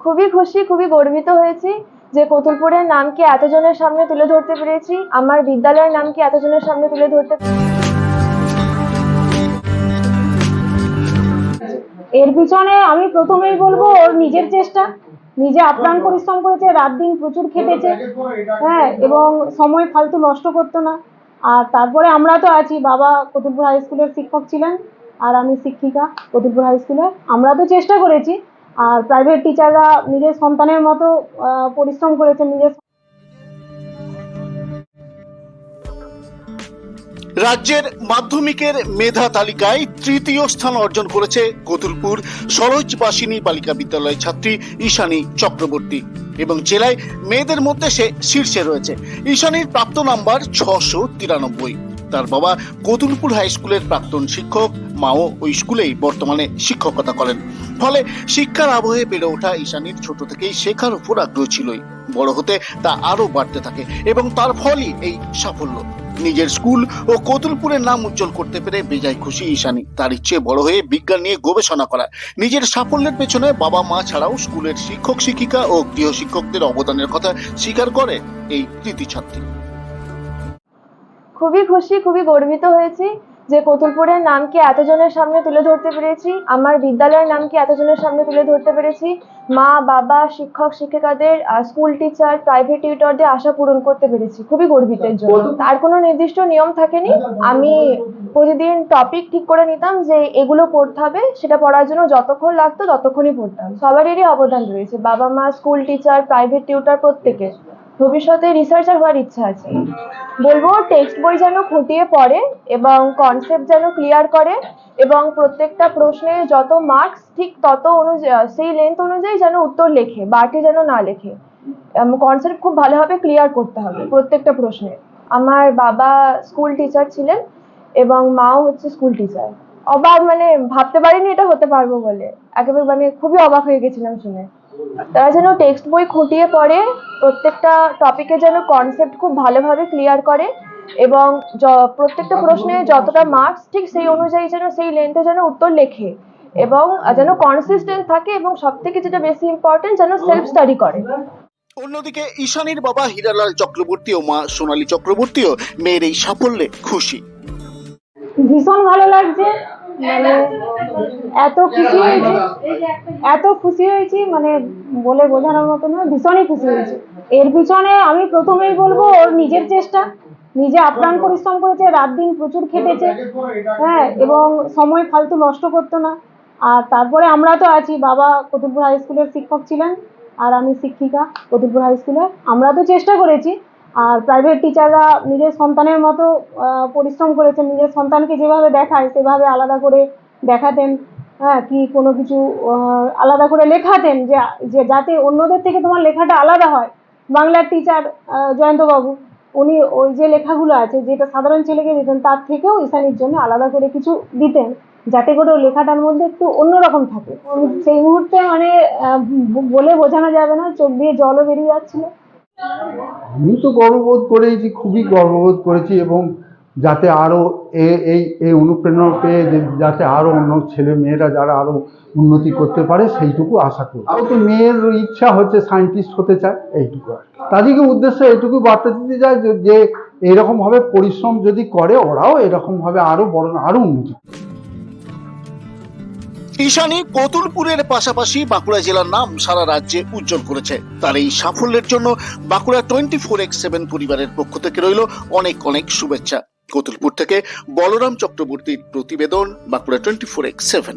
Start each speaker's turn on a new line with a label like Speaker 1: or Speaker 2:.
Speaker 1: খুবই খুশি, খুবই গর্বিত হয়েছি যে কতুলপুরের নামকে এতজনের সামনে তুলে ধরতে পেরেছি, আমার বিদ্যালয়ের নামকে এতজনের সামনে তুলে ধরতে
Speaker 2: এর পিছনে আমি প্রথমেই বলব ওর নিজের চেষ্টা, নিজে আপ্রাণ পরিশ্রম করেছে, রাত দিন প্রচুর খেটেছে হ্যাঁ এবং সময় ফালতু নষ্ট করতো না। আর তারপরে আমরা তো আছি, বাবা কতুলপুর হাই স্কুলের শিক্ষক ছিলেন আর আমি শিক্ষিকা কতুলপুর হাই স্কুলে আমরা তো চেষ্টা করেছি, আর প্রাইভেট টিচাররা নিজের সন্তানের মতো পরিশ্রম করেছে নিজের
Speaker 3: রাজ্যের মাধ্যমিকের মেধা তালিকায় তৃতীয় স্থান অর্জন করেছে কতুলপুর সরোজবাসিনী বালিকা বিদ্যালয়ের ছাত্রী ঈশানী চক্রবর্তী। এবং জেলায় মেয়েদের মধ্যে সে শীর্ষে রয়েছে। ঈশানীর প্রাপ্ত নাম্বার ছশো তিরানব্বই। তার বাবা কতুলপুর হাই স্কুলের প্রাক্তন শিক্ষক, মাও ওই স্কুলেই বর্তমানে শিক্ষকতা করেন। ফলে শিক্ষার আবহে বেড়ে ওঠা ঈশানীর ছোট থেকেই শেখার উপর আগ্রহ ছিলই। বড় হতে তা আরও বাড়তে থাকে এবং তার ফলই এই সাফল্য। নিজের স্কুল ও কতুলপুরের নাম উজ্জ্বল করতে পেরে বেজায় খুশি ঈশানী। তার ইচ্ছে বড় হয়ে বিজ্ঞান নিয়ে গবেষণা করা। নিজের সাফল্যের পেছনে বাবা মা ছাড়াও স্কুলের শিক্ষক, শিক্ষিকা ও গৃহ শিক্ষকদের অবদানের কথা স্বীকার করে এই কৃতি ছাত্রী।
Speaker 1: খুবই খুশি, খুবই গর্বিত হয়েছি যে কতুলপুরের নামকে এতজনের সামনে তুলে ধরতে পেরেছি, আমার বিদ্যালয়ের নামকে এতজনের সামনে তুলে ধরতে পেরেছি মা বাবা শিক্ষক শিক্ষিকাদের স্কুল টিচার প্রাইভেট টিউটরদের আশা পূরণ করতে পেরেছি। খুবই গর্বিতের জন্য। তার কোনো নির্দিষ্ট নিয়ম থাকেনি। আমি প্রতিদিন টপিক ঠিক করে নিতাম যে এগুলো পড়তে হবে সেটা পড়ার জন্য যতক্ষণ লাগতো ততক্ষণই পড়তাম। সবারই অবদান রয়েছে। বাবা মা স্কুল টিচার প্রাইভেট টিউটর প্রত্যেকের ভবিষ্যতে রিসার্চার হওয়ার ইচ্ছা আছে। বলব টেক্সট বই যেন খুঁটিয়ে পড়ে এবং কনসেপ্ট যেন ক্লিয়ার করে এবং প্রত্যেকটা প্রশ্নে যত মার্কস ঠিক তত অনুযায়ী সেই লেন্থ অনুযায়ী যেন উত্তর লেখে বাড়তি যেন না লেখে। কনসেপ্ট খুব ভালোভাবে ক্লিয়ার করতে হবে প্রত্যেকটা প্রশ্নে। আমার বাবা স্কুল টিচার ছিলেন এবং মাও হচ্ছে স্কুল টিচার অবাক মানে ভাবতে পারিনি এটা হতে পারব বলে। একেবারে মানে খুবই অবাক হয়ে গেছিলাম শুনে। তারা যেন টেক্সট বই খুঁটিয়ে পড়ে, প্রত্যেকটা টপিকে যেন কনসেপ্ট খুব ভালোভাবে ক্লিয়ার করে এবং প্রত্যেকটা প্রশ্নে যতটা মার্কস ঠিক সেই অনুযায়ী যেন, সেই লেন্থে যেন উত্তর লেখে। এবং যেন কনসিস্টেন্ট থাকে এবং সব থেকে যেটা বেশি ইম্পর্টেন্ট যেন সেলফ স্টাডি করে।
Speaker 3: অন্যদিকে ঈশানীর বাবা হীরালাল চক্রবর্তী ও মা সোনালী চক্রবর্তীও মেয়ের এই সাফল্যে খুশি।
Speaker 2: ভীষণ ভালো লাগছে মানে এত খুশি হয়েছি এত খুশি হয়েছি মানে বলে বোঝানোর মতো নয় ভীষণই খুশি হয়েছি। এর পিছনে আমি প্রথমেই বলব ওর নিজের চেষ্টা নিজে আপ্রাণ পরিশ্রম করেছে রাত দিন প্রচুর খেটেছে হ্যাঁ এবং সময় ফালতু নষ্ট করতো না। আর তারপরে আমরা তো আছি, বাবা কতুলপুর হাই স্কুলের শিক্ষক ছিলেন আর আমি শিক্ষিকা কতুলপুর হাই স্কুলে আমরা তো চেষ্টা করেছি, আর প্রাইভেট টিচাররা নিজের সন্তানের মতো পরিশ্রম করেছেন, নিজের সন্তানকে যেভাবে দেখায়, সেভাবে আলাদা করে দেখাতেন হ্যাঁ কি কোনো কিছু আলাদা করে লেখাতেন যে যে যাতে অন্যদের থেকে তোমার লেখাটা আলাদা হয়। বাংলার টিচার জয়ন্তবাবু উনি ওই যে লেখাগুলো আছে যেটা সাধারণ ছেলেকে দিতেন তার থেকেও ঈশানীর জন্য আলাদা করে কিছু দিতেন যাতে করে ওই লেখাটার মধ্যে একটু অন্যরকম থাকে। সেই মুহূর্তে মানে বলে বোঝানো যাবে না চোখ দিয়ে জলও বেরিয়ে যাচ্ছিল।
Speaker 4: আমি তো গর্ববোধ করেছি খুবই গর্ববোধ করেছি এবং যাতে আরও এই এই অনুপ্রেরণা পেয়ে যাতে আরও অন্য ছেলে মেয়েরা যারা আরও উন্নতি করতে পারে, সেইটুকু আশা করি। আরও তো মেয়ের ইচ্ছা হচ্ছে সায়েন্টিস্ট হতে চায়, এইটুকু আর তাদেরকে উদ্দেশ্যে এইটুকু বার্তা দিতে চাই যে- এরকমভাবে পরিশ্রম যদি করে, ওরাও এরকমভাবে আরও বড় আরও উন্নতি।
Speaker 3: ঈশানী কতুলপুরের পাশাপাশি বাঁকুড়া জেলার নাম সারা রাজ্যে উজ্জ্বল করেছে। তার এই সাফল্যের জন্য Bankura twenty four X seven পরিবারের পক্ষ থেকে রইল অনেক অনেক শুভেচ্ছা। কতুলপুর থেকে বলরাম চক্রবর্তীর প্রতিবেদন Bankura twenty four X seven.